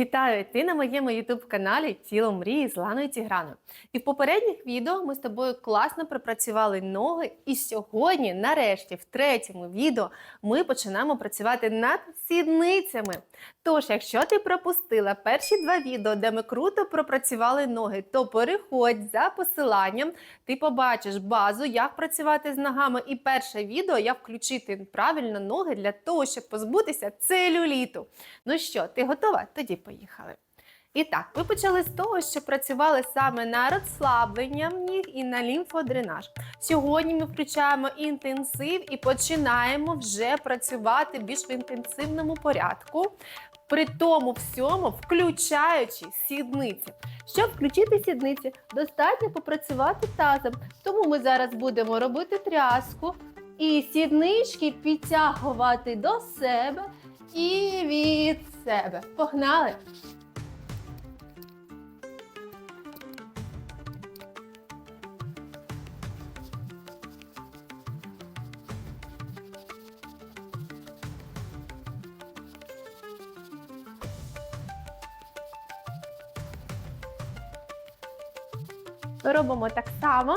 Вітаю! Ти на моєму youtube каналі Тіло мрії з Ланою Тіграною. І в попередніх відео ми з тобою класно пропрацювали ноги. І сьогодні, нарешті, в третьому відео, ми починаємо працювати над сідницями. Тож, якщо ти пропустила перші два відео, де ми круто пропрацювали ноги, то переходь за посиланням, ти побачиш базу, як працювати з ногами. І перше відео як включити правильно ноги для того, щоб позбутися целюліту. Ну що, ти готова? Тоді поїхали. І так, ви почали з того, що працювали саме на розслаблення ніг і на лімфодренаж. Сьогодні ми включаємо інтенсив і починаємо вже працювати більш в інтенсивному порядку. При тому всьому включаючи сідниці. Щоб включити сідниці, достатньо попрацювати тазом. Тому ми зараз будемо робити тряску і сіднички підтягувати до себе і від себе. Погнали! Робимо так само.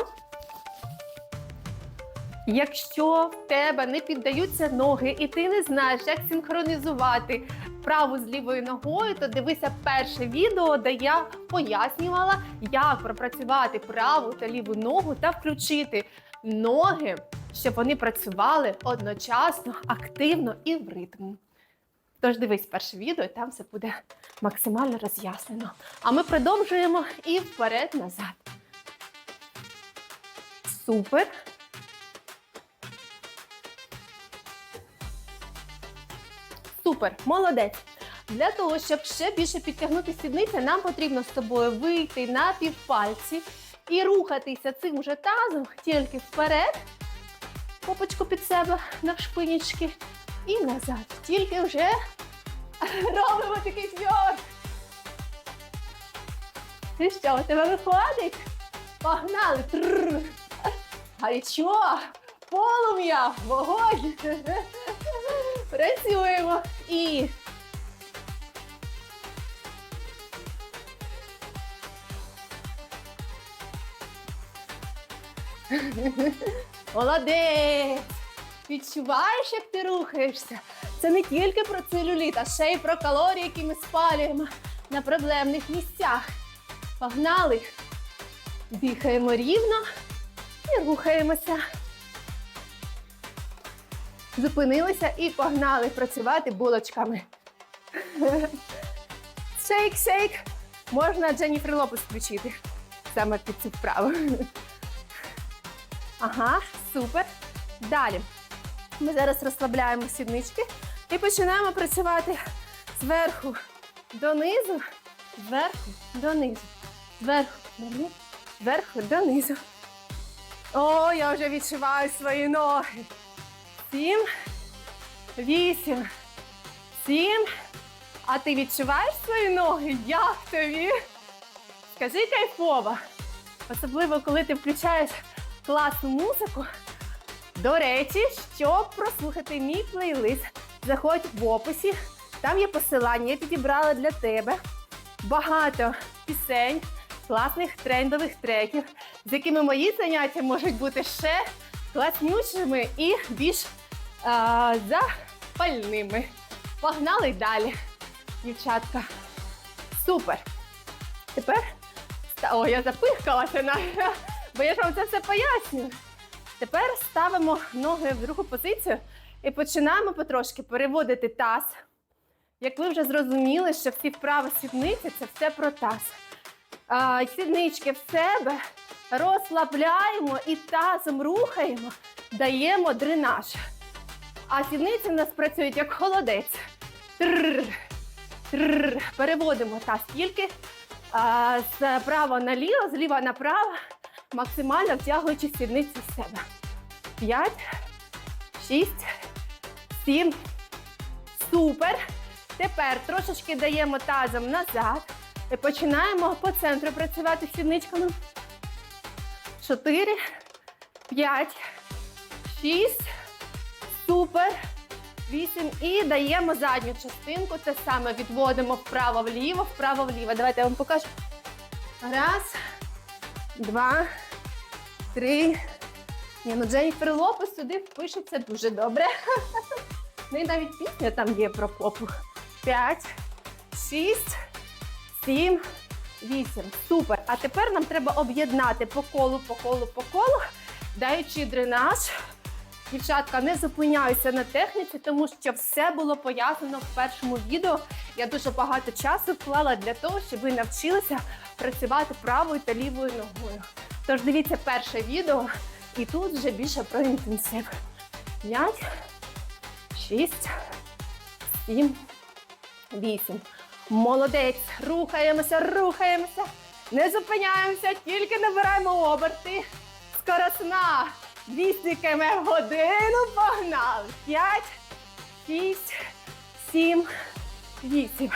Якщо в тебе не піддаються ноги, і ти не знаєш, як синхронізувати праву з лівою ногою, то дивися перше відео, де я пояснювала, як пропрацювати праву та ліву ногу та включити ноги, щоб вони працювали одночасно, активно і в ритм. Тож дивись перше відео, і там все буде максимально роз'яснено. А ми продовжуємо і вперед-назад. Супер. Супер, молодець. Для того, щоб ще більше підтягнути сідниці, нам потрібно з тобою вийти на півпальці і рухатися цим же тазом тільки вперед, попочку під себе навшпинічки і назад. Тільки вже робимо такий фьорд. І що, у тебе виходить? Погнали! Тррр. Гарячо! Полум'я! Вогонь! Працюємо і. Молодець! Відчуваєш, як ти рухаєшся? Це не тільки про целюліт, а ще й про калорії, які ми спалюємо на проблемних місцях. Погнали! Дихаємо рівно і рухаємося. Зупинилися і погнали працювати булочками. Шейк, шейк. Можна Дженніфер Лопес включити саме під цю вправу. Ага, супер. Далі. Ми зараз розслабляємо сіднички і починаємо працювати зверху донизу, зверху донизу, зверху донизу, зверху донизу. О, я вже відчуваю свої ноги. Сім, вісім, сім. А ти відчуваєш свої ноги? Як тобі? Скажи кайфово. Особливо, коли ти включаєш класну музику. До речі, щоб прослухати мій плейлист, заходь в описі. Там є посилання, я підібрала для тебе багато пісень, класних трендових треків, з якими мої заняття можуть бути ще класнючими і більш а, запальними. Погнали далі, дівчатка. Супер. Тепер О, я запихкалася навіть, бо я ж вам це все пояснюю. Тепер ставимо ноги в другу позицію і починаємо потрошки переводити таз. Як ви вже зрозуміли, що всі вправи сідниці це все про таз. А, сіднички в себе розслабляємо і тазом рухаємо, даємо дренаж. А сідниці в нас працюють як холодець. Тррр, тррр. Переводимо таз тільки а, з права наліво, зліва направо, максимально втягуючи сідниці в себе. П'ять, шість, сім. Супер. Тепер трошечки даємо тазом назад. І починаємо по центру працювати сідничками. Чотири, п'ять, шість. Супер. вісім. І даємо задню частинку. Те саме відводимо вправо-вліво, вправо-вліво. Давайте я вам покажу. Раз, два, три. Ні, ну Дженніфер Лопес сюди впишеться дуже добре. Ну і навіть пісня там є про попу. П'ять, шість, сім, вісім. Супер. А тепер нам треба об'єднати по колу, по колу, по колу, даючи дренаж. Дівчатка, не зупиняюся на техніці, тому що все було пояснено в першому відео. Я дуже багато часу вклала для того, щоб ви навчилися працювати правою та лівою ногою. Тож дивіться перше відео, і тут вже більше про інтенсив. П'ять, шість, сім, вісім. Молодець. Рухаємося, рухаємося. Не зупиняємося, тільки набираємо оберти. Скоросна. 200 км в годину. Погнали. 5, 6, 7, 8.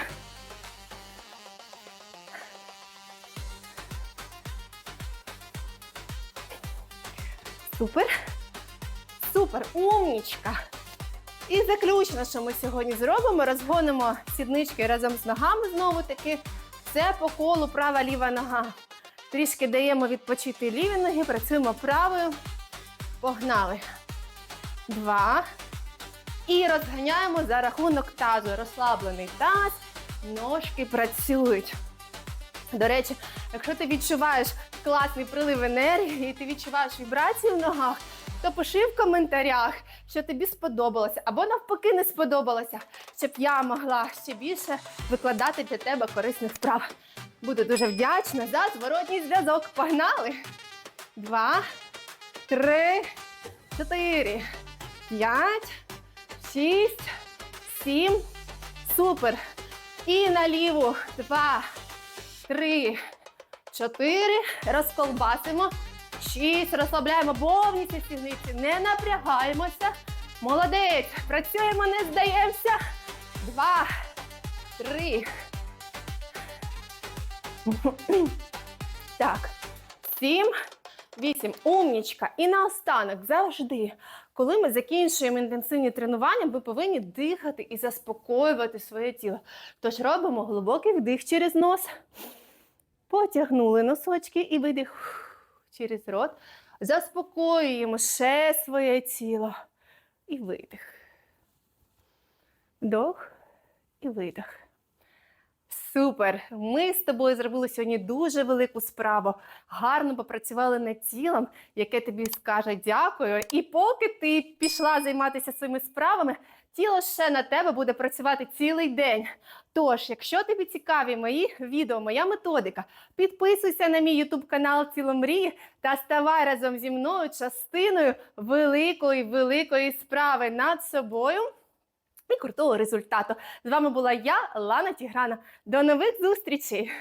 Супер. Супер. Умнічка. І заключно, що ми сьогодні зробимо, розгонимо сіднички разом з ногами знову таки. Це по колу права ліва нога. Трішки даємо відпочити ліві ноги, працюємо правою. Погнали. Два. І розганяємо за рахунок тазу. Розслаблений таз, ножки працюють. До речі, якщо ти відчуваєш класний прилив енергії, і ти відчуваєш вібрації в ногах, то пиши в коментарях, що тобі сподобалося, або навпаки не сподобалося, щоб я могла ще більше викладати для тебе корисних вправ. Буду дуже вдячна за зворотній зв'язок. Погнали! Два, три, чотири, п'ять, шість, сім. Супер. І на ліву. Два, три, чотири. Розколбасимо. Шість. Розслабляємо повністю сідниці. Не напрягаємося. Молодець. Працюємо, не здаємося. Два, три. Так. Сім. Вісім. Умнічка. І наостанок завжди, коли ми закінчуємо інтенсивні тренування, ви повинні дихати і заспокоювати своє тіло. Тож робимо глибокий вдих через нос. Потягнули носочки і видих через рот. Заспокоюємо ще своє тіло. І видих. Вдох і видих. Супер! Ми з тобою зробили сьогодні дуже велику справу. Гарно попрацювали над тілом, яке тобі скаже дякую. І поки ти пішла займатися своїми справами, тіло ще на тебе буде працювати цілий день. Тож, якщо тобі цікаві мої відео, моя методика, підписуйся на мій YouTube канал Тіло мрії та ставай разом зі мною частиною великої великої справи над собою і крутого результату. З вами була я, Лана Тіграна. До нових зустрічей!